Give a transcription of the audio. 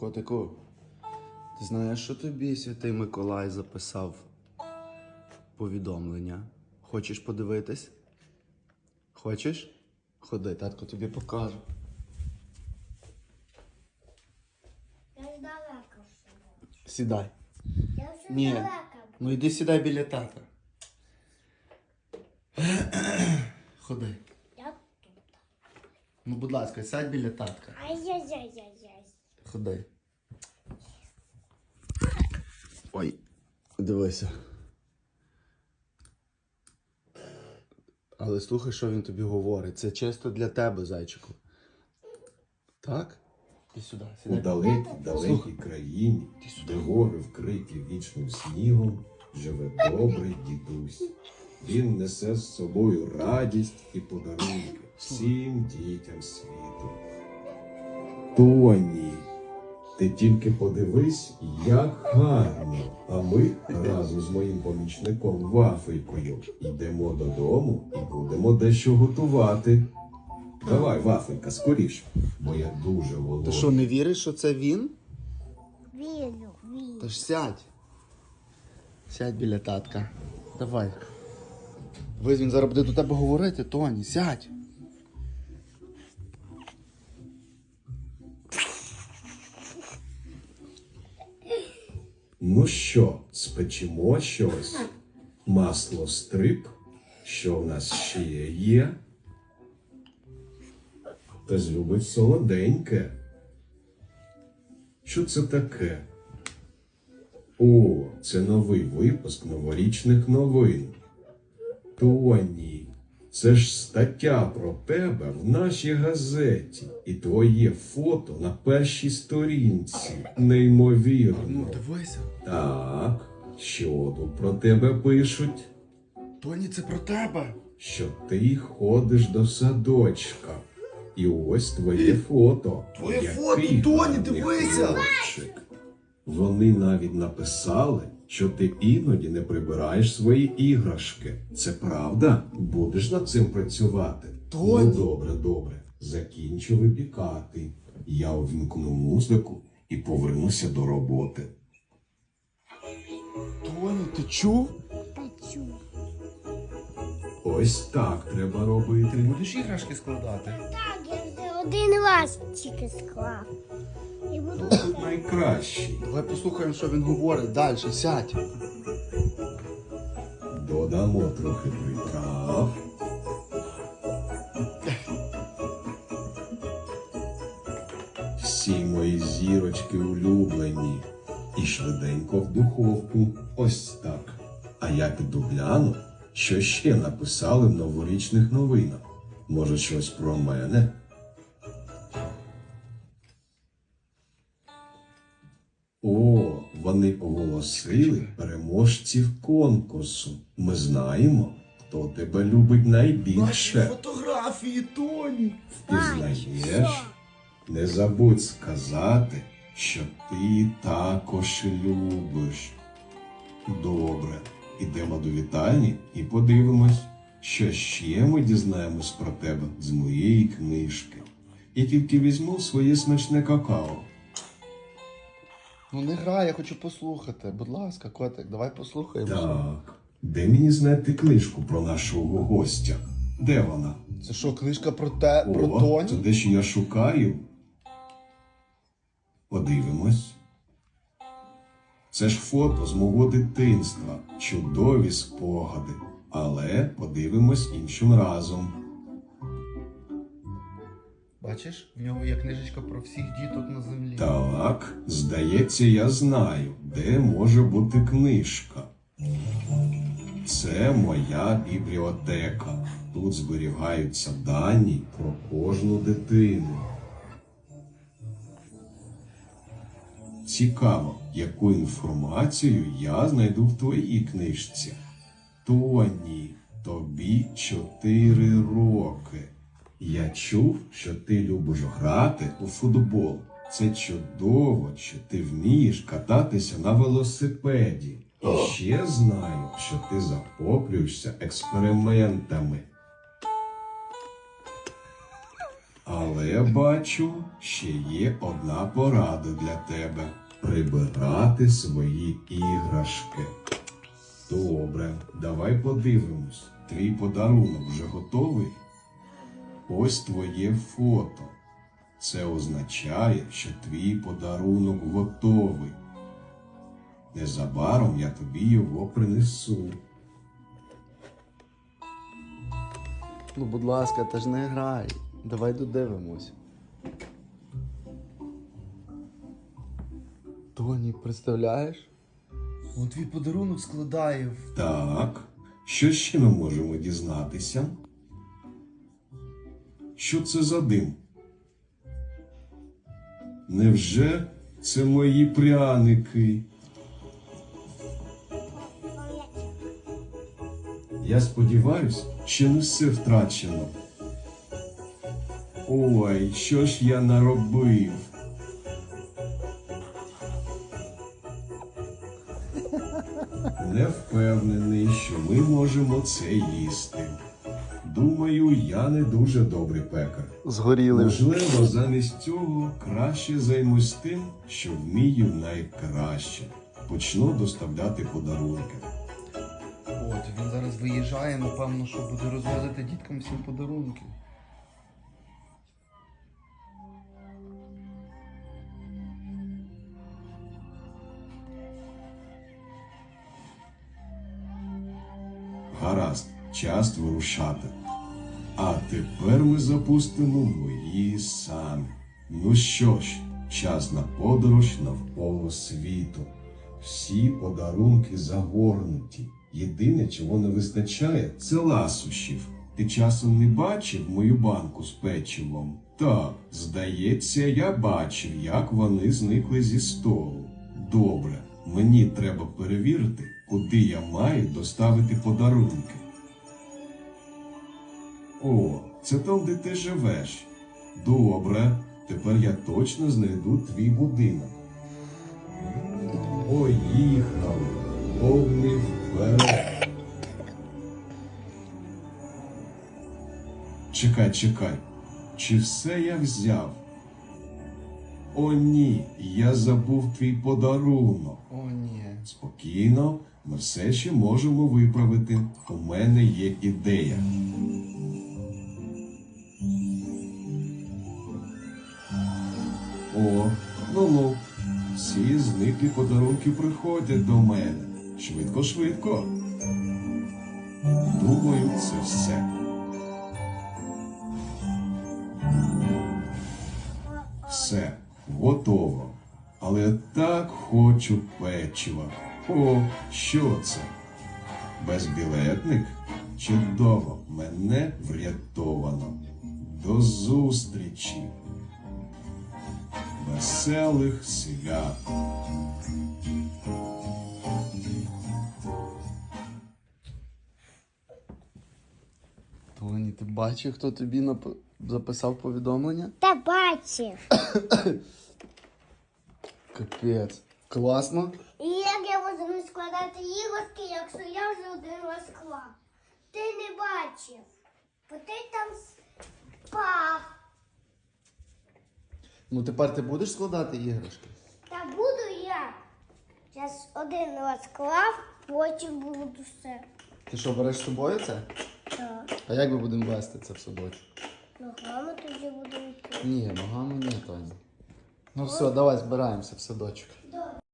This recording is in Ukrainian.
Котику, ти знаєш, що тобі святий Миколай записав повідомлення? Хочеш подивитись? Хочеш? Ходи, татко тобі покажу. Я ж далеко все. Сідай. Я вже Ні. далеко. Ну йди сідай біля тата. Ходи. Я тут. Ну, будь ласка, сядь біля татка. Ай-яй-яй-яй-яй. Ходи. Ой, дивися. Але слухай, що він тобі говорить. Це чисто для тебе, зайчику. Так? І сюди, У далекій далекій країні, де гори вкриті вічним снігом, живе добрий дідусь. Він несе з собою радість і подарунки всім дітям світу. Тоні, ти тільки подивись, як гарно. А ми разом з моїм помічником Вафелькою йдемо додому і будемо дещо готувати. Давай, Вафелька, скоріш, бо я дуже Ти що, не віриш, що це він? Вірю, вірю. Та ж сядь. Сядь біля татка. Давай. Дивись, він зараз буде до тебе говорити, Тоні, сядь. Ну що, спечемо щось? Масло стрип? Що в нас ще є? Хтось любить солоденьке. Що це таке? О, це новий випуск новорічних новин. Тоні, це ж стаття про тебе в нашій газеті. І твоє фото на першій сторінці. Неймовірно. Ну, дивися. Так, що тут про тебе пишуть? Тоні, це про тебе. Що ти ходиш до садочка. І ось твоє фото. Твоє Який фото, Тоні, дивися! хлопчик. Вони навіть написали, що ти іноді не прибираєш свої іграшки. Це правда? Будеш над цим працювати? Тоні! Ну добре, добре. Закінчу випікати. Я увімкну музику і повернуся до роботи. Тоні, ти чув? Печу. Ось так треба робити. Будеш іграшки складати? Так, я вже один раз тільки склав. Найкращий. Давай послухаємо, що він говорить. Далі, сядь. Додамо трохи приправ. Всі мої зірочки улюблені. І швиденько в духовку. Ось так. А я піду гляну, що ще написали в новорічних новинах. Може, щось про мене? Оголосили переможців конкурсу. Ми знаємо, хто тебе любить найбільше. фотографії, Тоні. Пізнаєш? Не забудь сказати, що ти також любиш. Добре, ідемо до вітальні і подивимось, що ще ми дізнаємось про тебе з моєї книжки. І тільки візьму своє смачне какао. Ну не грай, я хочу послухати. Будь ласка, котик, давай послухаємо. Так, де мені знайти книжку про нашого гостя? Де вона? Це що, книжка про те, про О, це Тоні? те, що я шукаю. Подивимось. Це ж фото з мого дитинства, чудові спогади. Але подивимось іншим разом. Бачиш, в нього є книжечка про всіх діток на землі. Так, здається, я знаю, де може бути книжка. Це моя бібліотека. Тут зберігаються дані про кожну дитину. Цікаво, яку інформацію я знайду в твоїй книжці. Тоні, тобі чотири роки. Я чув, що ти любиш грати у футбол. Це чудово, що ти вмієш кататися на велосипеді. І ще знаю, що ти захоплюєшся експериментами. Але бачу, ще є одна порада для тебе прибирати свої іграшки. Добре, давай подивимось. Твій подарунок вже готовий? Ось твоє фото. Це означає, що твій подарунок готовий. Незабаром я тобі його принесу. Ну, будь ласка, та ж не грай. Давай додивимось. Тоні, представляєш? Он твій подарунок складає в. Так, що ще ми можемо дізнатися? Що це за дим? Невже це мої пряники? Я сподіваюсь, що не все втрачено. Ой, що ж я наробив? Не впевнений, що ми можемо це їсти. Думаю, я не дуже добрий пекар. Згоріли. Можливо, замість цього краще займусь тим, що вмію найкраще. Почну доставляти подарунки. От, він зараз виїжджає, напевно, що буде розвозити діткам всім подарунки. Гаразд, час вирушати. А тепер ми запустимо мої самі. Ну що ж, час на подорож навколо світу. Всі подарунки загорнуті. Єдине, чого не вистачає, це ласощів. Ти часом не бачив мою банку з печивом? Так, здається, я бачив, як вони зникли зі столу. Добре, мені треба перевірити, куди я маю доставити подарунки. О, це там, де ти живеш. Добре, тепер я точно знайду твій будинок. Поїхали, повний вперед. Чекай, чекай. Чи все я взяв? О, ні, я забув твій подарунок. О, ні. Спокійно, ми все ще можемо виправити. У мене є ідея. О, ну ну. Всі зниклі подарунки приходять до мене. Швидко, швидко. Думаю, це все. Все, готово. Але так хочу печива. О, що це? Безбілетник? Чудово, мене врятовано. До зустрічі. Веселих свят. Тоні, ти бачив, хто тобі нап... записав повідомлення? Та бачив. Капець. Класно. І як я буду складати ігорки, якщо я вже один раз склав? Ти не бачив, бо ти там спав. Ну тепер ти будеш складати іграшки? Та буду я. Зараз один раз склав, потім буду все. Ти що, береш з собою це? Так. А як ми будемо вести це в садочок? Ногами тоді буду йти. Ні, ногами ні, Тоні. Ну все, давай збираємося в садочок.